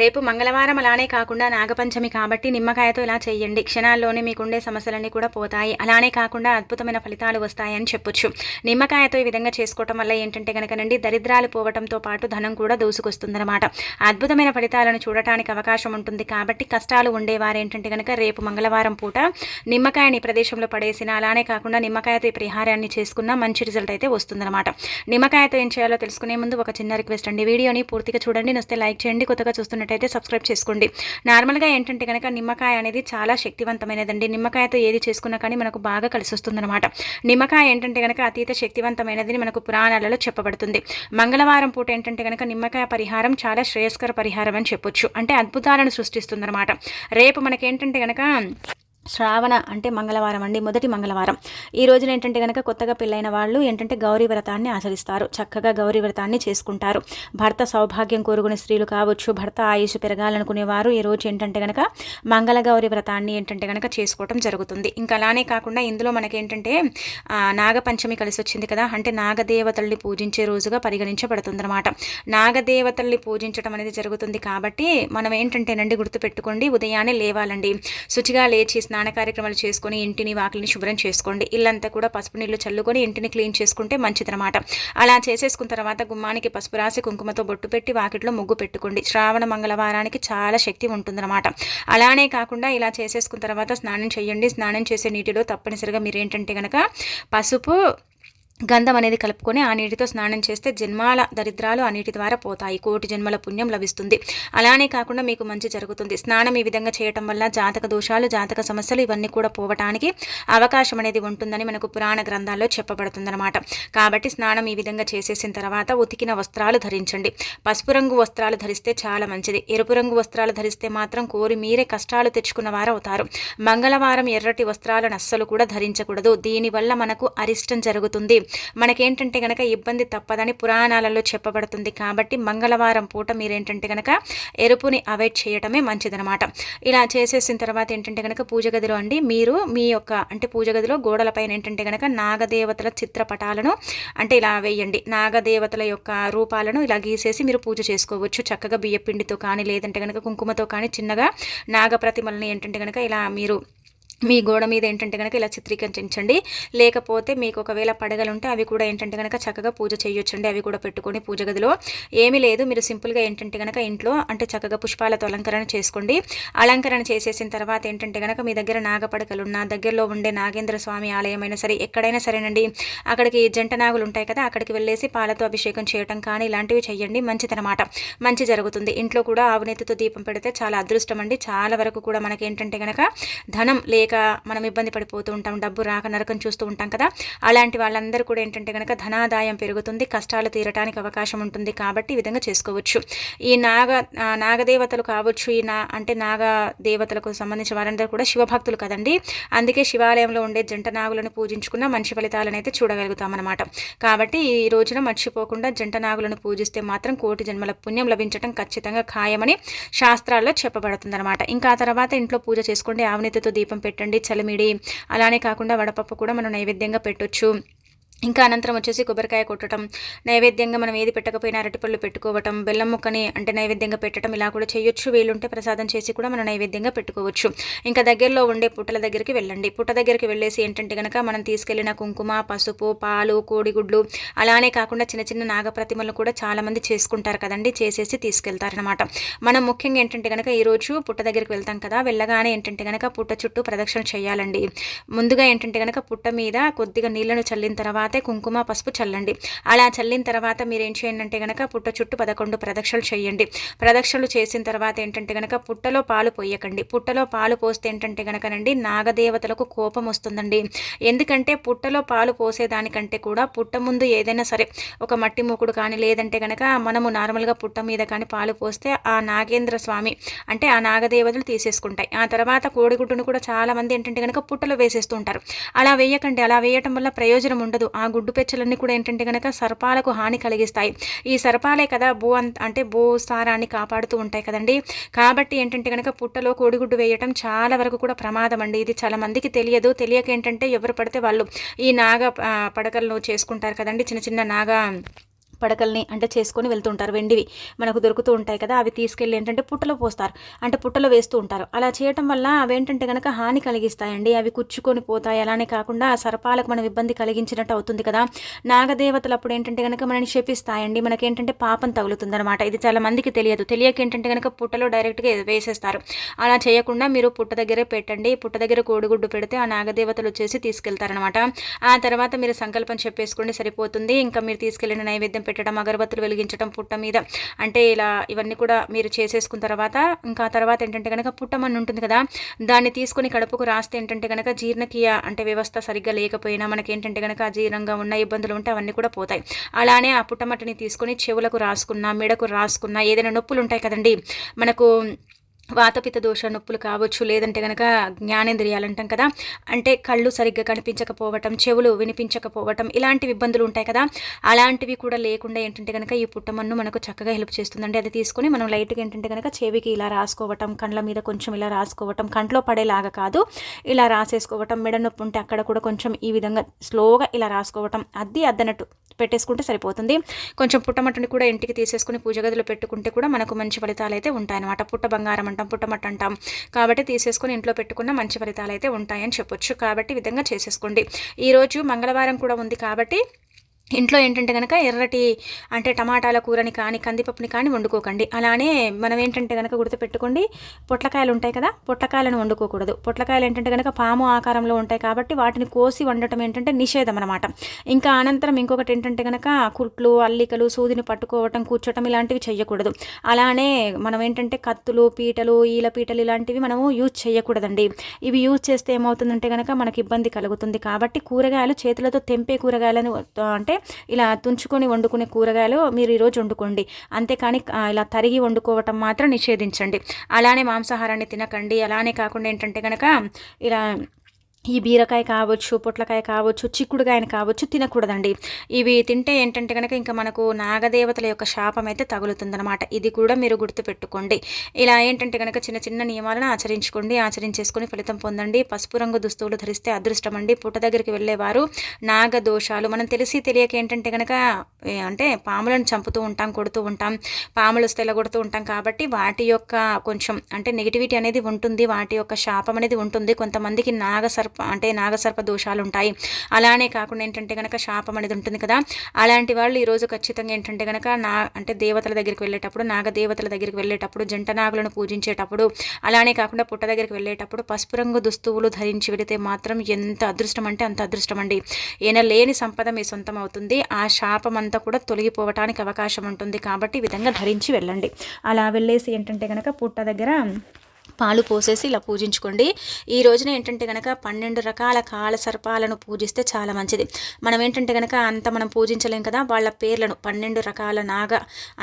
రేపు మంగళవారం అలానే కాకుండా నాగపంచమి కాబట్టి నిమ్మకాయతో ఇలా చేయండి. క్షణాల్లోనే మీకుండే సమస్యలన్నీ కూడా పోతాయి. అలానే కాకుండా అద్భుతమైన ఫలితాలు వస్తాయని చెప్పొచ్చు. నిమ్మకాయతో ఈ విధంగా చేసుకోవటం వల్ల ఏంటంటే కనుకనండి దరిద్రాలు పోవటంతో పాటు ధనం కూడా దూసుకొస్తుందన్నమాట. అద్భుతమైన ఫలితాలను చూడటానికి అవకాశం ఉంటుంది కాబట్టి కష్టాలు ఉండేవారు ఏంటంటే కనుక రేపు మంగళవారం పూట నిమ్మకాయని ప్రదేశంలో పడేసిన అలానే కాకుండా నిమ్మకాయతో ఈ పరిహారాన్ని చేసుకున్న మంచి రిజల్ట్ అయితే వస్తుందన్నమాట. నిమ్మకాయతో ఏం చేయాలో తెలుసుకునే ముందు ఒక చిన్న రిక్వెస్ట్ అండి. వీడియోని పూర్తిగా చూడండి. నస్తే లైక్ చేయండి. కొత్తగా చూస్తున్న చూస్తున్నట్టయితే సబ్స్క్రైబ్ చేసుకోండి. నార్మల్గా ఏంటంటే కనుక నిమ్మకాయ అనేది చాలా శక్తివంతమైనదండి. నిమ్మకాయతో ఏది చేసుకున్నా కానీ మనకు బాగా కలిసి వస్తుందన్నమాట నిమ్మకాయ ఏంటంటే కనుక అతీత శక్తివంతమైనదని మనకు పురాణాలలో చెప్పబడుతుంది. మంగళవారం పూట ఏంటంటే కనుక నిమ్మకాయ పరిహారం చాలా శ్రేయస్కర పరిహారం అని చెప్పొచ్చు. అంటే అద్భుతాలను సృష్టిస్తుందన్నమాట. రేపు మనకేంటంటే కనుక శ్రావణ అంటే మంగళవారం అండి మొదటి మంగళవారం. ఈ రోజున ఏంటంటే కనుక కొత్తగా పెళ్ళైన వాళ్ళు ఏంటంటే గౌరీ వ్రతాన్ని ఆచరిస్తారు. చక్కగా గౌరీ వ్రతాన్ని చేసుకుంటారు. భర్త సౌభాగ్యం కోరుకునే స్త్రీలు కావచ్చు భర్త ఆయుష్ పెరగాలనుకునే వారు ఈ రోజు ఏంటంటే కనుక మంగళ గౌరీ వ్రతాన్ని ఏంటంటే కనుక చేసుకోవటం జరుగుతుంది. ఇంకా అలానే కాకుండా ఇందులో మనకి ఏంటంటే నాగపంచమి కలిసి వచ్చింది కదా అంటే నాగదేవతల్ని పూజించే రోజుగా పరిగణించబడుతుంది అనమాట నాగదేవతల్ని పూజించడం అనేది జరుగుతుంది కాబట్టి మనం ఏంటంటేనండి గుర్తుపెట్టుకోండి ఉదయాన్నే లేవాలండి. శుచిగా లేచి స్నాన కార్యక్రమాలు చేసుకొని ఇంటిని వాకిలిని శుభ్రం చేసుకోండి. ఇల్లంతా కూడా పసుపు నీళ్ళు చల్లుకొని ఇంటిని క్లీన్ చేసుకుంటే మంచిదనమాట అలా చేసేసుకున్న తర్వాత గుమ్మానికి పసుపు రాసి కుంకుమతో బొట్టు పెట్టి వాకిట్లో ముగ్గు పెట్టుకోండి. శ్రావణ మంగళవారానికి చాలా శక్తి ఉంటుందన్నమాట. అలానే కాకుండా ఇలా చేసేసుకున్న తర్వాత స్నానం చేయండి. స్నానం చేసే నీటిలో తప్పనిసరిగా మీరు ఏంటంటే కనుక పసుపు గంధం అనేది కలుపుకొని ఆ నీటితో స్నానం చేస్తే జన్మాల దరిద్రాలు ఆ నీటి ద్వారా పోతాయి. కోటి జన్మల పుణ్యం లభిస్తుంది. అలానే కాకుండా మీకు మంచి జరుగుతుంది. స్నానం ఈ విధంగా చేయటం వల్ల జాతక దోషాలు జాతక సమస్యలు ఇవన్నీ కూడా పోవటానికి అవకాశం అనేది ఉంటుందని మనకు పురాణ గ్రంథాల్లో చెప్పబడుతుందన్నమాట. కాబట్టి స్నానం ఈ విధంగా చేసేసిన తర్వాత ఉతికిన వస్త్రాలు ధరించండి. పసుపు రంగు వస్త్రాలు ధరిస్తే చాలా మంచిది. ఎరుపు రంగు వస్త్రాలు ధరిస్తే మాత్రం కోరి మీరే కష్టాలు తెచ్చుకున్న వారు అవుతారు మంగళవారం ఎర్రటి వస్త్రాలను అస్సలు కూడా ధరించకూడదు. దీనివల్ల మనకు అరిష్టం జరుగుతుంది. మనకేంటంటే కనుక ఇబ్బంది తప్పదని పురాణాలలో చెప్పబడుతుంది కాబట్టి మంగళవారం పూట మీరేంటంటే కనుక ఎరుపుని అవాయిడ్ చేయటమే మంచిదనమాట ఇలా చేసేసిన తర్వాత ఏంటంటే కనుక పూజ గదిలో అండి మీరు మీ యొక్క అంటే పూజ గదిలో గోడలపైన ఏంటంటే కనుక నాగదేవతల చిత్రపటాలను అంటే ఇలా వేయండి. నాగదేవతల యొక్క రూపాలను ఇలా గీసేసి మీరు పూజ చేసుకోవచ్చు. చక్కగా బియ్యపిండితో కానీ లేదంటే కనుక కుంకుమతో కానీ చిన్నగా నాగప్రతిమలని ఏంటంటే కనుక ఇలా మీరు మీ గోడ మీద ఏంటంటే కనుక ఇలా చిత్రీకరించండి. లేకపోతే మీకు ఒకవేళ పడగలు ఉంటే అవి కూడా ఏంటంటే కనుక చక్కగా పూజ చేయొచ్చండి. అవి కూడా పెట్టుకొని పూజ గదిలో. ఏమీ లేదు. మీరు సింపుల్గా ఏంటంటే కనుక ఇంట్లో అంటే చక్కగా పుష్పాలతో అలంకరణ చేసుకోండి. అలంకరణ చేసేసిన తర్వాత ఏంటంటే కనుక మీ దగ్గర నాగపడకలు ఉన్న దగ్గరలో ఉండే నాగేంద్ర స్వామి ఆలయమైనా సరే ఎక్కడైనా సరేనండి. అక్కడికి జంట నాగులు ఉంటాయి కదా అక్కడికి వెళ్ళేసి పాలతో అభిషేకం చేయటం కానీ ఇలాంటివి చేయండి. మంచిదనమాట మంచి జరుగుతుంది. ఇంట్లో కూడా ఆవునేతితో దీపం పెడితే చాలా అదృష్టం అండి. చాలా వరకు కూడా మనకి ఏంటంటే కనుక ధనం లేక లేక మనం ఇబ్బంది పడిపోతూ ఉంటాం డబ్బు రాక నరకం చూస్తూ ఉంటాం కదా అలాంటి వాళ్ళందరూ కూడా ఏంటంటే కనుక ధనాదాయం పెరుగుతుంది కష్టాలు తీరటానికి అవకాశం ఉంటుంది కాబట్టి ఈ విధంగా చేసుకోవచ్చు. ఈ నాగ నాగదేవతలు కావచ్చు ఈ నా అంటే నాగ దేవతలకు సంబంధించిన వారందరూ కూడా శివభక్తులు కదండి. అందుకే శివాలయంలో ఉండే జంట నాగులను పూజించుకున్న మంచి ఫలితాలను అయితే చూడగలుగుతాం అనమాట కాబట్టి ఈ రోజున మర్చిపోకుండా జంట నాగులను పూజిస్తే మాత్రం కోటి జన్మల పుణ్యం లభించడం ఖచ్చితంగా ఖాయమని శాస్త్రాల్లో చెప్పబడుతుంది అనమాట ఇంకా తర్వాత ఇంట్లో పూజ చేసుకోండి ఆవనితితో దీపం పెట్టండి పెట్టండి చలిమిడి. అలానే కాకుండా వడపప్పు కూడా మనం నైవేద్యంగా పెట్టొచ్చు. ఇంకా అనంతరం వచ్చేసి కొబ్బరికాయ కొట్టడం నైవేద్యంగా మనం ఏది పెట్టకపోయినా అరటిపళ్ళు పెట్టుకోవటం బెల్లం ముక్కని అంటే నైవేద్యంగా పెట్టడం ఇలా కూడా చేయొచ్చు. వీలుంటే ప్రసాదం చేసి కూడా మనం నైవేద్యంగా పెట్టుకోవచ్చు. ఇంకా దగ్గరలో ఉండే పుట్టల దగ్గరికి వెళ్ళండి. పుట్ట దగ్గరికి వెళ్ళేసి ఏంటంటే కనుక మనం తీసుకెళ్ళిన కుంకుమ పసుపు పాలు కోడిగుడ్లు అలానే కాకుండా చిన్న చిన్న నాగప్రతిమలు కూడా చాలామంది చేసుకుంటారు కదండి చేసేసి తీసుకెళ్తారనమాట మనం ముఖ్యంగా ఏంటంటే కనుక ఈరోజు పుట్ట దగ్గరికి వెళ్తాం కదా వెళ్ళగానే ఏంటంటే కనుక పుట్ట చుట్టూ ప్రదక్షిణ చేయాలండి. ముందుగా ఏంటంటే కనుక పుట్ట మీద కొద్దిగా నీళ్ళను చల్లిన తర్వాత తర్వాతే కుంకుమ పసుపు చల్లండి. అలా చల్లిన తర్వాత మీరు ఏం చేయండి అంటే కనుక పుట్ట చుట్టూ పదకొండు ప్రదక్షిణలు చేయండి. ప్రదక్షిణలు చేసిన తర్వాత ఏంటంటే కనుక పుట్టలో పాలు పోయకండి. పుట్టలో పాలు పోస్తే ఏంటంటే కనుకనండి నాగదేవతలకు కోపం వస్తుందండి. ఎందుకంటే పుట్టలో పాలు పోసేదానికంటే కూడా పుట్ట ముందు ఏదైనా సరే ఒక మట్టి మూకుడు కానీ లేదంటే కనుక మనము నార్మల్గా పుట్ట మీద కానీ పాలు పోస్తే ఆ నాగేంద్ర స్వామి అంటే ఆ నాగదేవతలు తీసేసుకుంటాయి. ఆ తర్వాత కోడిగుడ్డును కూడా చాలా మంది ఏంటంటే కనుక పుట్టలో వేసేస్తూ ఉంటారు. అలా వేయకండి. అలా వేయటం వల్ల ప్రయోజనం ఉండదు. ఆ ఆ గుడ్డు పెచ్చలన్నీ కూడా ఏంటంటే కనుక సర్పాలకు హాని కలిగిస్తాయి. ఈ సర్పాలే కదా భూ అంటే భూసారాన్ని కాపాడుతూ ఉంటాయి కదండి. కాబట్టి ఏంటంటే కనుక పుట్టలో కోడిగుడ్డు వేయటం చాలా వరకు కూడా ప్రమాదం అండి ఇది చాలా మందికి తెలియదు. తెలియక ఏంటంటే ఎవరు పడితే వాళ్ళు ఈ నాగ పడకలను చేసుకుంటారు కదండి. చిన్న చిన్న నాగ పడకల్ని అంటే చేసుకొని వెళ్తుంటారు. వెండివి మనకు దొరుకుతూ ఉంటాయి కదా అవి తీసుకెళ్ళి ఏంటంటే పుట్టలో పోస్తారు. అంటే పుట్టలో వేస్తూ ఉంటారు. అలా చేయటం వల్ల అవి ఏంటంటే కనుక హాని కలిగిస్తాయండి. అవి కుచ్చుకొని పోతాయి. అలానే కాకుండా ఆ సర్పాలకు మనం ఇబ్బంది కలిగించినట్టు అవుతుంది కదా. నాగదేవతలు అప్పుడు ఏంటంటే కనుక మనని శపిస్తాయండి. మనకేంటంటే పాపం తగులుతుంది అనమాట ఇది చాలా మందికి తెలియదు. తెలియక ఏంటంటే కనుక పుట్టలో డైరెక్ట్గా వేసేస్తారు. అలా చేయకుండా మీరు పుట్ట దగ్గరే పెట్టండి. పుట్ట దగ్గర కోడిగుడ్డు పెడితే ఆ నాగదేవతలు వచ్చేసి తీసుకెళ్తారనమాట ఆ తర్వాత మీరు సంకల్పం చెప్పేసుకోండి సరిపోతుంది. ఇంకా మీరు తీసుకెళ్ళిన నైవేద్యం పెట్టడం అగరబత్తులు వెలిగించడం పుట్ట మీద. అంటే ఇలా ఇవన్నీ కూడా మీరు చేసేసుకున్న తర్వాత ఇంకా తర్వాత ఏంటంటే కనుక పుట్టమని ఉంటుంది కదా దాన్ని తీసుకొని కడుపుకు రాస్తే ఏంటంటే కనుక జీర్ణక్రియ అంటే వ్యవస్థ సరిగ్గా లేకపోయినా మనకి ఏంటంటే కనుక అజీర్ణంగా ఉన్న ఇబ్బందులు ఉంటే అవన్నీ కూడా పోతాయి. అలానే ఆ పుట్టమట్టిని తీసుకొని చెవులకు రాసుకున్న మెడకు రాసుకున్న ఏదైనా నొప్పులు ఉంటాయి కదండి మనకు వాతపిత దోష నొప్పులు కావచ్చు లేదంటే కనుక జ్ఞానేంద్రియాలు అంటాం కదా. అంటే కళ్ళు సరిగ్గా కనిపించకపోవటం చెవులు వినిపించకపోవటం ఇలాంటివి ఇబ్బందులు ఉంటాయి కదా. అలాంటివి కూడా లేకుండా ఏంటంటే కనుక ఈ పుట్టమన్ను మనకు చక్కగా హెల్ప్ చేస్తుందండి. అది తీసుకొని మనం లైట్గా ఏంటంటే కనుక చెవికి ఇలా రాసుకోవటం కండ్ల మీద కొంచెం ఇలా రాసుకోవటం కంట్లో పడేలాగా కాదు. ఇలా రాసేసుకోవటం మెడ నొప్పి ఉంటే అక్కడ కూడా కొంచెం ఈ విధంగా స్లోగా ఇలా రాసుకోవటం అద్ది అద్దనట్టు పెట్టేసుకుంటే సరిపోతుంది. కొంచెం పుట్టమట్టుని కూడా ఇంటికి తీసేసుకుని పూజ గదిలో పెట్టుకుంటే కూడా మనకు మంచి ఫలితాలు అయితే ఉంటాయన్నమాట. పుట్ట బంగారం అంటాం పుట్టమట్ట. అంటాం కాబట్టి తీసేసుకుని ఇంట్లో పెట్టుకున్న మంచి ఫలితాలు అయితే ఉంటాయని చెప్పొచ్చు. కాబట్టి విధంగా చేసేసుకోండి. ఈరోజు మంగళవారం కూడా ఉంది కాబట్టి ఇంట్లో ఏంటంటే కనుక ఎర్రటి అంటే టమాటాల కూరని కానీ కందిపప్పుని కానీ వండుకోకండి. అలానే మనం ఏంటంటే కనుక గుర్తుపెట్టుకోండి పొట్లకాయలు ఉంటాయి కదా పొట్లకాయలను వండుకోకూడదు. పొట్లకాయలు ఏంటంటే కనుక పాము ఆకారంలో ఉంటాయి కాబట్టి వాటిని కోసి వండటం ఏంటంటే నిషేధం అనమాట ఇంకా అనంతరం ఇంకొకటి ఏంటంటే కనుక కుట్లు అల్లికలు సూదిని పట్టుకోవటం కూర్చోటం ఇలాంటివి చేయకూడదు అలానే మనం ఏంటంటే కత్తులు పీటలు ఈల పీటలు ఇలాంటివి మనము యూజ్ చేయకూడదండి ఇవి యూజ్ చేస్తే ఏమవుతుందంటే కనుక మనకి ఇబ్బంది కలుగుతుంది. కాబట్టి కూరగాయలు చేతులతో తెంపే కూరగాయలను అంటే ఇలా తుంచుకొని వండుకునే కూరగాయలు మీరు ఈరోజు వండుకోండి. అంతేకాని ఇలా తరిగి వండుకోవటం మాత్రం నిషేధించండి. అలానే మాంసాహారాన్ని తినకండి. అలానే కాకుండా ఏంటంటే కనుక ఇలా ఈ బీరకాయ కావచ్చు పొట్లకాయ కావచ్చు చిక్కుడుకాయని కావచ్చు తినకూడదండి. ఇవి తింటే ఏంటంటే కనుక ఇంకా మనకు నాగదేవతల యొక్క శాపం అయితే తగులుతుందనమాట ఇది కూడా మీరు గుర్తుపెట్టుకోండి. ఇలా ఏంటంటే కనుక చిన్న చిన్న నియమాలను ఆచరించుకోండి ఆచరించేసుకొని ఫలితం పొందండి. పసుపు రంగు దుస్తువులు ధరిస్తే అదృష్టం అండి. పుట్ట దగ్గరికి వెళ్ళేవారు నాగ దోషాలు. మనం తెలిసి తెలియక ఏంటంటే కనుక అంటే పాములను చంపుతూ ఉంటాం కొడుతూ ఉంటాం పాములు వస్తే కొడుతూ ఉంటాం కాబట్టి వాటి యొక్క కొంచెం అంటే నెగిటివిటీ అనేది ఉంటుంది వాటి యొక్క శాపం అనేది ఉంటుంది. కొంతమందికి నాగ సర్ప అంటే నాగసర్ప దోషాలు ఉంటాయి అలానే కాకుండా ఏంటంటే కనుక శాపం అనేది ఉంటుంది కదా అలాంటి వాళ్ళు ఈరోజు ఖచ్చితంగా ఏంటంటే కనుక నా అంటే దేవతల దగ్గరికి వెళ్ళేటప్పుడు నాగదేవతల దగ్గరికి వెళ్ళేటప్పుడు జంట నాగులను పూజించేటప్పుడు అలానే కాకుండా పుట్ట దగ్గరికి వెళ్ళేటప్పుడు పసుపు రంగు దుస్తువులు ధరించి వెళితే మాత్రం ఎంత అదృష్టం అంటే అంత అదృష్టం అండి. ఈయన లేని సంపద మీ సొంతం అవుతుంది. ఆ శాపం అంతా కూడా తొలగిపోవటానికి అవకాశం ఉంటుంది కాబట్టి ఈ విధంగా ధరించి వెళ్ళండి. అలా వెళ్ళేసి ఏంటంటే కనుక పుట్ట దగ్గర పాలు పోసేసి ఇలా పూజించుకోండి. ఈ రోజున ఏంటంటే కనుక పన్నెండు రకాల కాల సర్పాలను పూజిస్తే చాలా మంచిది. మనం ఏంటంటే కనుక అంత మనం పూజించలేం కదా వాళ్ళ పేర్లను పన్నెండు రకాల నాగ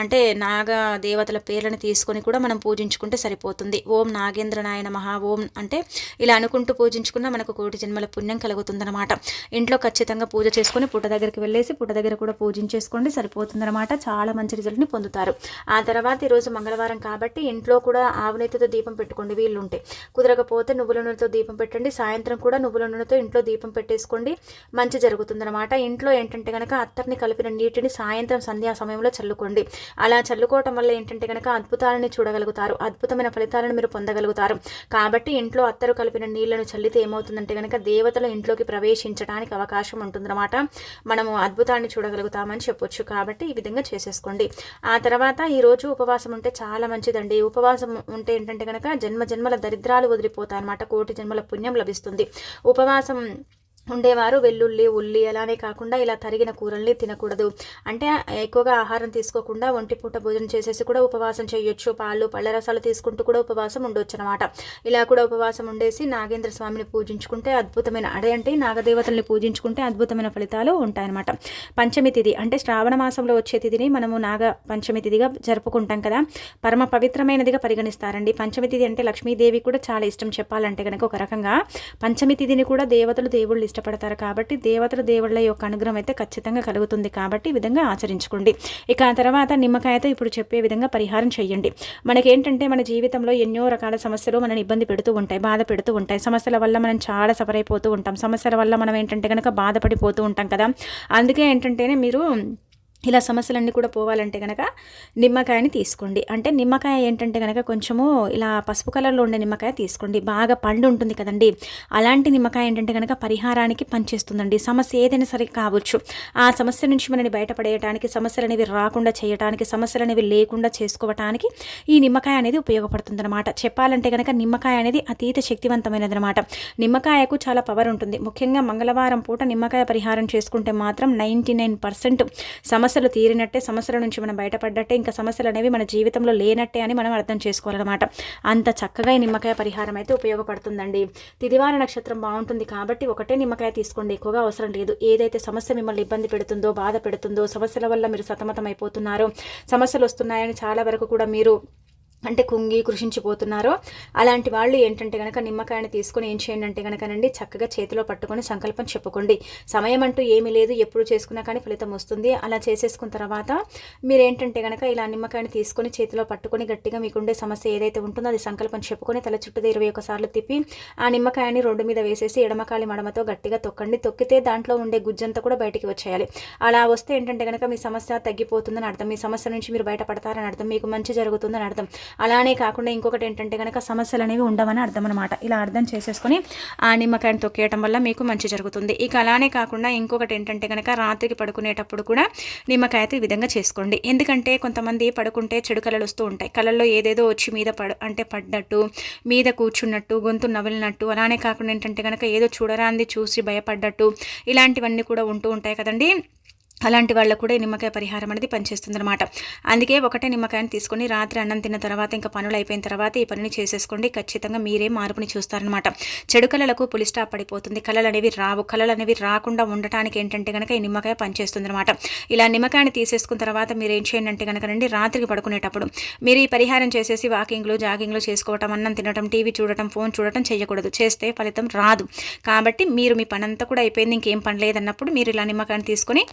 అంటే నాగ దేవతల పేర్లను తీసుకొని కూడా మనం పూజించుకుంటే సరిపోతుంది. ఓం నాగేంద్ర నాయన మహా ఓం అంటే ఇలా అనుకుంటూ పూజించుకున్న మనకు కోటి జన్మల పుణ్యం కలుగుతుందనమాట ఇంట్లో ఖచ్చితంగా పూజ చేసుకొని పుట్ట దగ్గరికి వెళ్ళేసి పుట్ట దగ్గర కూడా పూజించేసుకోండి సరిపోతుందన్నమాట. చాలా మంచి రిజల్ట్ని పొందుతారు. ఆ తర్వాత ఈరోజు మంగళవారం కాబట్టి ఇంట్లో కూడా ఆవునేతితో దీపం పెట్టుకోండి పెట్టుకోండి వీళ్ళుంటే. కుదరకపోతే నువ్వుల నూనెతో దీపం పెట్టండి. సాయంత్రం కూడా నువ్వుల నూనెతో ఇంట్లో దీపం పెట్టేసుకోండి. మంచి జరుగుతుందన్నమాట. ఇంట్లో ఏంటంటే కనుక అత్తర్ని కలిపిన నీటిని సాయంత్రం సంధ్యా సమయంలో చల్లుకోండి. అలా చల్లుకోవటం వల్ల ఏంటంటే కనుక అద్భుతాలని చూడగలుగుతారు. అద్భుతమైన ఫలితాలను మీరు పొందగలుగుతారు. కాబట్టి ఇంట్లో అత్తరు కలిపిన నీళ్ళను చల్లితే ఏమవుతుందంటే కనుక దేవతలు ఇంట్లోకి ప్రవేశించడానికి అవకాశం ఉంటుందన్నమాట. మనము అద్భుతాన్ని చూడగలుగుతామని చెప్పొచ్చు. కాబట్టి ఈ విధంగా చేసేసుకోండి. ఆ తర్వాత ఈరోజు ఉపవాసం ఉంటే చాలా మంచిదండి. ఉపవాసం ఉంటే ఏంటంటే కనుక జన్మ జన్మల దరిద్రాలు వదిలిపోతాయి అనమాట కోటి జన్మల పుణ్యం లభిస్తుంది. ఉపవాసం ఉండేవారు వెల్లుల్లి ఉల్లి అలానే కాకుండా ఇలా తరిగిన కూరల్ని తినకూడదు. అంటే ఎక్కువగా ఆహారం తీసుకోకుండా ఒంటి పూట భోజనం చేసేసి కూడా ఉపవాసం చేయొచ్చు. పాలు పళ్ళ రసాలు తీసుకుంటూ కూడా ఉపవాసం ఉండొచ్చు అనమాట ఇలా కూడా ఉపవాసం ఉండేసి నాగేంద్ర స్వామిని పూజించుకుంటే అద్భుతమైన అడే అంటే నాగదేవతల్ని పూజించుకుంటే అద్భుతమైన ఫలితాలు ఉంటాయన్నమాట పంచమి తిథి అంటే శ్రావణ మాసంలో వచ్చే తిథిని మనము నాగ పంచమి తిథిగా జరుపుకుంటాం కదా. పరమ పవిత్రమైనదిగా పరిగణిస్తారండి. పంచమి తిథి అంటే లక్ష్మీదేవి కూడా చాలా ఇష్టం చెప్పాలంటే కనుక ఒక రకంగా. పంచమి తిథిని కూడా దేవతలు దేవుళ్ళు ఇష్టం ఇష్టపడతారు కాబట్టి దేవతల దేవుళ్ళ యొక్క అనుగ్రహం అయితే ఖచ్చితంగా కలుగుతుంది కాబట్టి ఈ విధంగా ఆచరించుకోండి. ఇక ఆ తర్వాత నిమ్మకాయతో ఇప్పుడు చెప్పే విధంగా పరిహారం చేయండి. మనకేంటంటే మన జీవితంలో ఎన్నో రకాల సమస్యలు మనని ఇబ్బంది పెడుతూ ఉంటాయి బాధ పెడుతూ ఉంటాయి. సమస్యల వల్ల మనం చాలా సఫర్ అయిపోతూ ఉంటాం. సమస్యల వల్ల మనం ఏంటంటే కనుక బాధపడిపోతూ ఉంటాం కదా. అందుకే ఏంటంటేనే మీరు ఇలా సమస్యలన్నీ కూడా పోవాలంటే కనుక నిమ్మకాయని తీసుకోండి. అంటే నిమ్మకాయ ఏంటంటే కనుక కొంచెము ఇలా పసుపు కలర్లో ఉండే నిమ్మకాయ తీసుకోండి. బాగా పండు ఉంటుంది కదండి. అలాంటి నిమ్మకాయ ఏంటంటే కనుక పరిహారానికి పనిచేస్తుందండి. సమస్య ఏదైనా సరే కావచ్చు. ఆ సమస్య నుంచి మనని బయటపడేయటానికి సమస్యలు అనేవి రాకుండా చేయటానికి సమస్యలు అనేవి లేకుండా చేసుకోవటానికి ఈ నిమ్మకాయ అనేది ఉపయోగపడుతుంది అనమాట చెప్పాలంటే కనుక నిమ్మకాయ అనేది అతీత శక్తివంతమైనది అనమాట నిమ్మకాయకు చాలా పవర్ ఉంటుంది. ముఖ్యంగా మంగళవారం పూట నిమ్మకాయ పరిహారం చేసుకుంటే మాత్రం నైంటీ నైన్ పర్సెంట్ సమస్య సమస్యలు తీరినట్టే సమస్యల నుంచి మనం బయటపడ్డట్టే ఇంకా సమస్యలు అనేవి మన జీవితంలో లేనట్టే అని మనం అర్థం చేసుకోవాలన్నమాట. అంత చక్కగా ఈ నిమ్మకాయ పరిహారం అయితే ఉపయోగపడుతుందండి. తిదివార నక్షత్రం బాగుంటుంది కాబట్టి ఒకటే నిమ్మకాయ తీసుకోండి ఎక్కువగా అవసరం లేదు. ఏదైతే సమస్య మిమ్మల్ని ఇబ్బంది పెడుతుందో బాధ పెడుతుందో సమస్యల వల్ల మీరు సతమతం అయిపోతున్నారో సమస్యలు వస్తున్నాయని చాలా వరకు కూడా మీరు అంటే కుంగి కృషించిపోతున్నారో అలాంటి వాళ్ళు ఏంటంటే కనుక నిమ్మకాయని తీసుకొని ఏం చేయండి అంటే కనుకనండి చక్కగా చేతిలో పట్టుకొని సంకల్పం చెప్పుకోండి. సమయం అంటూ ఏమీ లేదు ఎప్పుడు చేసుకున్నా కానీ ఫలితం వస్తుంది. అలా చేసేసుకున్న తర్వాత మీరు ఏంటంటే కనుక ఇలా నిమ్మకాయని తీసుకొని చేతిలో పట్టుకొని గట్టిగా మీకుండే సమస్య ఏదైతే ఉంటుందో అది సంకల్పం చెప్పుకొని తల చుట్టూ ఇరవై ఒకసార్లు తిప్పి ఆ నిమ్మకాయని రోడ్డు మీద వేసేసి ఎడమకాలి మడమతో గట్టిగా తొక్కండి. తొక్కితే దాంట్లో ఉండే గుజ్జంతా కూడా బయటికి వచ్చేయాలి. అలా వస్తే ఏంటంటే కనుక మీ సమస్య తగ్గిపోతుందని అర్థం. మీ సమస్య నుంచి మీరు బయటపడతారని అర్థం. మీకు మంచి జరుగుతుందని అర్థం. అలానే కాకుండా ఇంకొకటి ఏంటంటే కనుక సమస్యలు అనేవి ఉండవని అర్థం అనమాట ఇలా అర్థం చేసేసుకొని ఆ నిమ్మకాయని తొక్కేయటం వల్ల మీకు మంచి జరుగుతుంది. ఇక అలానే కాకుండా ఇంకొకటి ఏంటంటే కనుక రాత్రికి పడుకునేటప్పుడు కూడా నిమ్మకాయతో ఈ విధంగా చేసుకోండి. ఎందుకంటే కొంతమంది పడుకుంటే చెడు కళలు వస్తూ ఉంటాయి. కళల్లో ఏదేదో వచ్చి మీద పడు అంటే పడ్డట్టు మీద కూర్చున్నట్టు గొంతు నవలినట్టు అలానే కాకుండా ఏంటంటే కనుక ఏదో చూడరాంది చూసి భయపడ్డట్టు ఇలాంటివన్నీ కూడా ఉంటూ ఉంటాయి కదండి. అలాంటి వాళ్ళకు కూడా నిమ్మకాయ పరిహారం అనేది పనిచేస్తుంది అనమాట అందుకే ఒకటే నిమ్మకాయని తీసుకొని రాత్రి అన్నం తిన్న తర్వాత ఇంకా పనులు అయిపోయిన తర్వాత ఈ పనిని చేసేసుకోండి. ఖచ్చితంగా మీరే మార్పుని చూస్తారనమాట చెడు కళలకు పులి స్టాప్ పడిపోతుంది. కళలు అనేవి రావు. కళలు అనేవి రాకుండా ఉండటానికి ఏంటంటే కనుక ఈ నిమ్మకాయ పనిచేస్తుంది అనమాట ఇలా నిమ్మకాయని తీసేసుకున్న తర్వాత మీరు ఏం చేయండి అంటే కనుక రండి రాత్రికి పడుకునేటప్పుడు మీరు ఈ పరిహారం చేసేసి వాకింగ్లు జాగింగ్లు చేసుకోవటం అన్నం తినటం టీవీ చూడటం ఫోన్ చూడటం చేయకూడదు చేస్తే ఫలితం రాదు. కాబట్టి మీరు మీ పనంతా కూడా అయిపోయింది ఇంకేం పని లేదన్నప్పుడు మీరు ఇలా నిమ్మకాయని తీసుకొని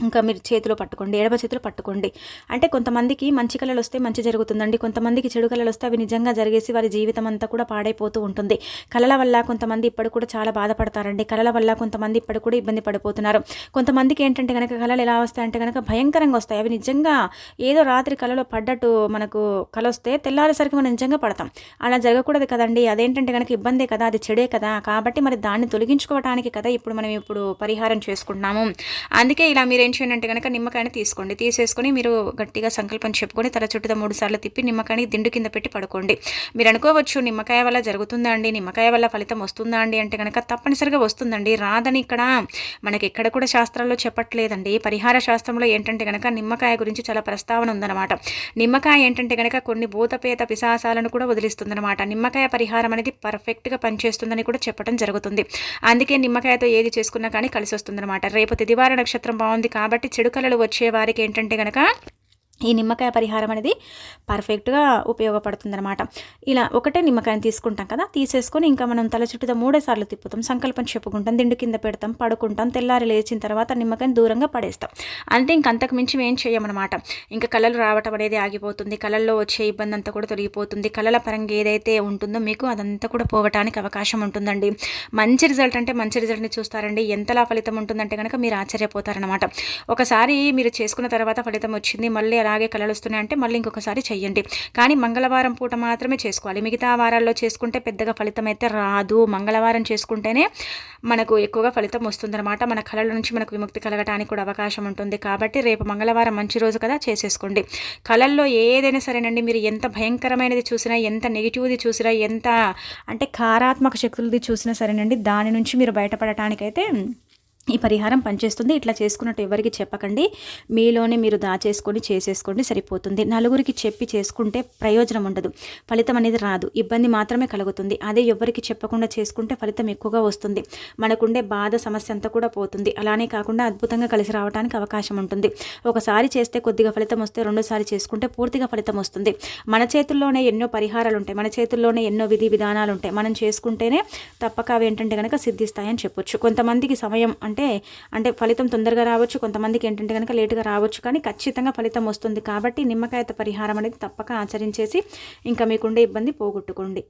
ఇంకా మీరు చేతిలో పట్టుకోండి ఎడమ చేతిలో పట్టుకోండి. అంటే కొంతమందికి మంచి కళలు వస్తే మంచి జరుగుతుందండి. కొంతమందికి చెడు కళలు వస్తే అవి నిజంగా జరిగేసి వారి జీవితం అంతా కూడా పాడైపోతూ ఉంటుంది. కళల వల్ల కొంతమంది ఇప్పటికి కూడా చాలా బాధపడతారండి. కళల వల్ల కొంతమంది ఇప్పుడు కూడా ఇబ్బంది పడిపోతున్నారు. కొంతమందికి ఏంటంటే కనుక కళలు ఎలా వస్తాయంటే కనుక భయంకరంగా వస్తాయి. అవి నిజంగా ఏదో రాత్రి కళలో పడ్డట్టు మనకు కళ వస్తే తెల్లారేసరికి మనం నిజంగా పడతాం. అలా జరగకూడదు కదండి. అదేంటంటే కనుక ఇబ్బందే కదా అది చెడే కదా. కాబట్టి మరి దాన్ని తొలగించుకోవడానికి కదా ఇప్పుడు మనం ఇప్పుడు పరిహారం చేసుకుంటున్నాము. అందుకే ఇలా మీరు ఏం చేయండి అంటే కనుక నిమ్మకాయని తీసుకోండి. తీసేసుకొని మీరు గట్టిగా సంకల్పం చెప్పుకొని తల చుట్టూ మూడు సార్లు తిప్పి నిమ్మకాయని దిండు కింద పెట్టి పడుకోండి. మీరు అనుకోవచ్చు నిమ్మకాయ వల్ల జరుగుతుందా అండి? నిమ్మకాయ వల్ల ఫలితం వస్తుందా అండి? అంటే కనుక తప్పనిసరిగా వస్తుందండి. రాదని ఇక్కడ మనకి ఎక్కడ కూడా శాస్త్రాల్లో చెప్పట్లేదండి. పరిహార శాస్త్రంలో ఏంటంటే కనుక నిమ్మకాయ గురించి చాలా ప్రస్తావన ఉందన్నమాట. నిమ్మకాయ ఏంటంటే కనుక కొన్ని భూతపేత పిశాసాలను కూడా వదిలిస్తుందన్నమాట. నిమ్మకాయ పరిహారం అనేది పర్ఫెక్ట్గా పనిచేస్తుందని కూడా చెప్పడం జరుగుతుంది. అందుకే నిమ్మకాయతో ఏది చేసుకున్నా కానీ కలిసి వస్తుందన్నమాట రేపు తిదివార నక్షత్రం బాగుంది కాబట్టి చెడు కళలు వచ్చే వారికి ఏంటంటే కనుక ఈ నిమ్మకాయ పరిహారం అనేది పర్ఫెక్ట్గా ఉపయోగపడుతుంది అనమాట ఇలా ఒకటే నిమ్మకాయని తీసుకుంటాం కదా తీసేసుకొని ఇంకా మనం తల చుట్టూ మూడేసార్లు తిప్పుతాం. సంకల్పం చెప్పుకుంటాం దిండు కింద పెడతాం పడుకుంటాం తెల్లారి లేచిన తర్వాత నిమ్మకాయని దూరంగా పడేస్తాం. అంటే ఇంక అంతకు మించి ఏం చేయమన్నమాట. ఇంకా కళలు రావటం అనేది ఆగిపోతుంది. కళల్లో వచ్చే ఇబ్బంది అంతా కూడా తొలగిపోతుంది. కళల పరంగా ఏదైతే ఉంటుందో మీకు అదంతా కూడా పోవటానికి అవకాశం ఉంటుందండి. మంచి రిజల్ట్ అంటే మంచి రిజల్ట్ని చూస్తారండి. ఎంతలా ఫలితం ఉంటుందంటే కనుక మీరు ఆశ్చర్యపోతారనమాట ఒకసారి మీరు చేసుకున్న తర్వాత ఫలితం వచ్చింది మళ్ళీ అలాగే కళలు వస్తున్నాయి అంటే మళ్ళీ ఇంకొకసారి చెయ్యండి. కానీ మంగళవారం పూట మాత్రమే చేసుకోవాలి. మిగతా వారాల్లో చేసుకుంటే పెద్దగా ఫలితం అయితే రాదు. మంగళవారం చేసుకుంటేనే మనకు ఎక్కువగా ఫలితం వస్తుందన్నమాట. మన కళల నుంచి మనకు విముక్తి కలగటానికి కూడా అవకాశం ఉంటుంది. కాబట్టి రేపు మంగళవారం మంచి రోజు కదా చేసేసుకోండి. కళల్లో ఏదైనా సరేనండి మీరు ఎంత భయంకరమైనది చూసినా ఎంత నెగిటివ్ది చూసినా ఎంత అంటే కారాత్మక శక్తులది చూసినా సరేనండి దాని నుంచి మీరు బయటపడటానికైతే ఈ పరిహారం పనిచేస్తుంది. ఇట్లా చేసుకున్నట్టు ఎవరికి చెప్పకండి. మీలోనే మీరు దాచేసుకొని చేసేసుకోండి సరిపోతుంది. నలుగురికి చెప్పి చేసుకుంటే ప్రయోజనం ఉండదు. ఫలితం అనేది రాదు. ఇబ్బంది మాత్రమే కలుగుతుంది. అదే ఎవరికి చెప్పకుండా చేసుకుంటే ఫలితం ఎక్కువగా వస్తుంది. మనకుండే బాధ సమస్య అంతా కూడా పోతుంది. అలానే కాకుండా అద్భుతంగా కలిసి రావడానికి అవకాశం ఉంటుంది. ఒకసారి చేస్తే కొద్దిగా ఫలితం వస్తే రెండోసారి చేసుకుంటే పూర్తిగా ఫలితం వస్తుంది. మన చేతుల్లోనే ఎన్నో పరిహారాలు ఉంటాయి. మన చేతుల్లోనే ఎన్నో విధి విధానాలు ఉంటాయి. మనం చేసుకుంటేనే తప్పక అవి ఏంటంటే కనుక సిద్ధిస్తాయని చెప్పొచ్చు. కొంతమందికి సమయం అంటే అంటే ఫలితం తొందరగా రావచ్చు. కొంతమందికి ఏంటంటే కనుక లేటుగా రావచ్చు. కానీ ఖచ్చితంగా ఫలితం వస్తుంది. కాబట్టి నిమ్మకాయత పరిహారం అనేది తప్పక ఆచరించేసి ఇంకా మీకుండే ఇబ్బంది పోగొట్టుకోండి.